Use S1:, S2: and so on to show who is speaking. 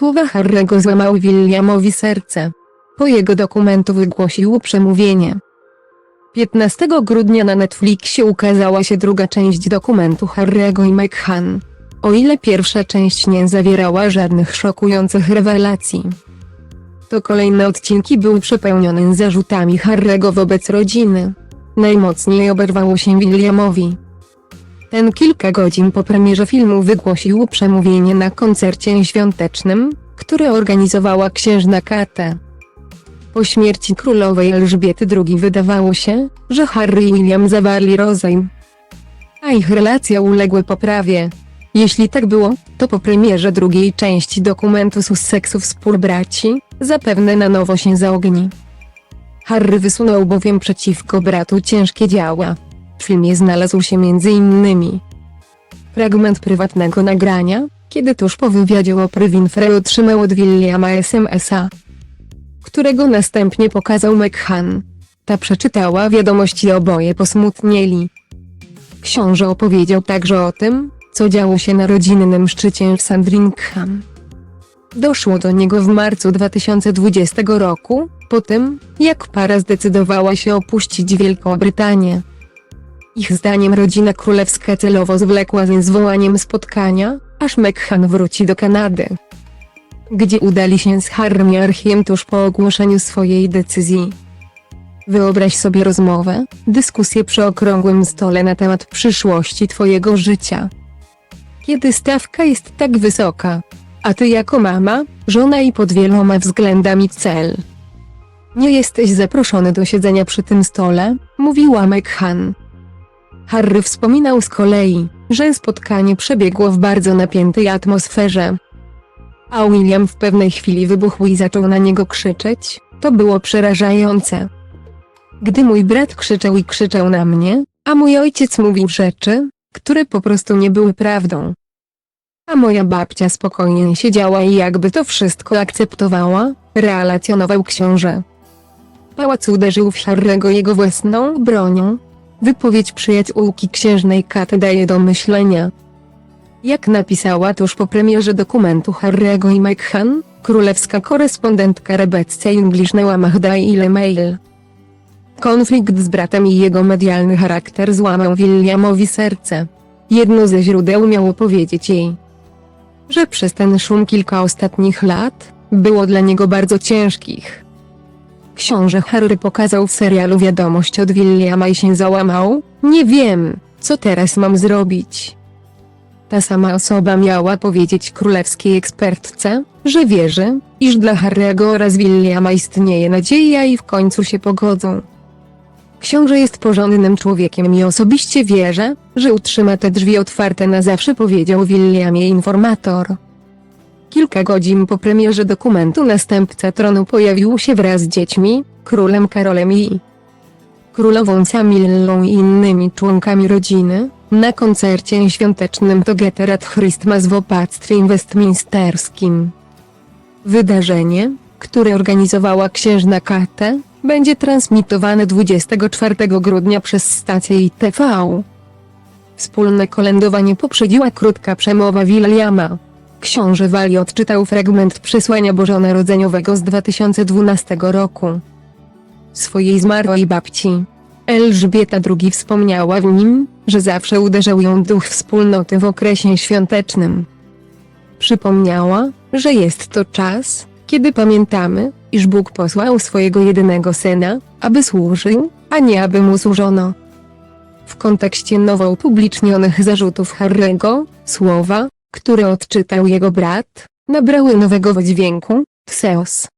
S1: Słowa Harry'ego złamały Williamowi serce. Po jego dokumentu wygłosił przemówienie. 15 grudnia na Netflixie ukazała się druga część dokumentu Harry'ego i McCann. O ile pierwsza część nie zawierała żadnych szokujących rewelacji, to kolejne odcinki były przepełnione zarzutami Harry'ego wobec rodziny. Najmocniej oberwało się Williamowi. Ten kilka godzin po premierze filmu wygłosił przemówienie na koncercie świątecznym, które organizowała księżna Kate. Po śmierci królowej Elżbiety II wydawało się, że Harry i William zawarli rozejm, a ich relacja uległa poprawie. Jeśli tak było, to po premierze drugiej części dokumentu Sussexu współbraci, zapewne na nowo się zaogni. Harry wysunął bowiem przeciwko bratu ciężkie działa. W filmie znalazł się m.in. fragment prywatnego nagrania, kiedy tuż po wywiadzie Oprah Winfrey otrzymał od Williama SMS-a, którego następnie pokazał McCann. Ta przeczytała wiadomość i oboje posmutnieli. Książę opowiedział także o tym, co działo się na rodzinnym szczycie w Sandringham. Doszło do niego w marcu 2020 roku, po tym, jak para zdecydowała się opuścić Wielką Brytanię. Ich zdaniem rodzina królewska celowo zwlekła ze zwołaniem spotkania, aż McCann wróci do Kanady. Gdzie udali się z Harrym Archiem tuż po ogłoszeniu swojej decyzji. Wyobraź sobie rozmowę, dyskusję przy okrągłym stole na temat przyszłości twojego życia. Kiedy stawka jest tak wysoka, a ty jako mama, żona i pod wieloma względami cel. Nie jesteś zaproszony do siedzenia przy tym stole, mówiła McCann. Harry wspominał z kolei, że spotkanie przebiegło w bardzo napiętej atmosferze. A William w pewnej chwili wybuchł i zaczął na niego krzyczeć, to było przerażające. Gdy mój brat krzyczał i krzyczał na mnie, a mój ojciec mówił rzeczy, które po prostu nie były prawdą. A moja babcia spokojnie siedziała i jakby to wszystko akceptowała, relacjonował książę. Pałac uderzył w Harry'ego jego własną bronią. Wypowiedź przyjaciółki księżnej Katy daje do myślenia. Jak napisała tuż po premierze dokumentu Harry'ego i McCann, królewska korespondentka Rebecca English na łamach Daily Mail. Konflikt z bratem i jego medialny charakter złamał Williamowi serce. Jedno ze źródeł miało powiedzieć jej, że przez ten szum kilka ostatnich lat było dla niego bardzo ciężkich. Książę Harry pokazał w serialu wiadomość od Williama i się załamał. Nie wiem, co teraz mam zrobić. Ta sama osoba miała powiedzieć królewskiej ekspertce, że wierzy, iż dla Harry'ego oraz Williama istnieje nadzieja i w końcu się pogodzą. Książę jest porządnym człowiekiem i osobiście wierzę, że utrzyma te drzwi otwarte na zawsze powiedział Williamie informator. Kilka godzin po premierze dokumentu następca tronu pojawił się wraz z dziećmi, królem Karolem i królową Camillą i innymi członkami rodziny, na koncercie świątecznym Together at Christmas w opactwie westminsterskim. Wydarzenie, które organizowała księżna Kate, będzie transmitowane 24 grudnia przez stację ITV. Wspólne kolędowanie poprzedziła krótka przemowa Williama. Książę Wali odczytał fragment przesłania bożonarodzeniowego z 2012 roku. Swojej zmarłej babci. Elżbieta II wspomniała w nim, że zawsze uderzał ją duch wspólnoty w okresie świątecznym. Przypomniała, że jest to czas, kiedy pamiętamy, iż Bóg posłał swojego jedynego syna, aby służył, a nie aby mu służono. W kontekście nowo upublicznionych zarzutów Harry'ego, słowa, które odczytał jego brat, nabrały nowego wydźwięku, Theos.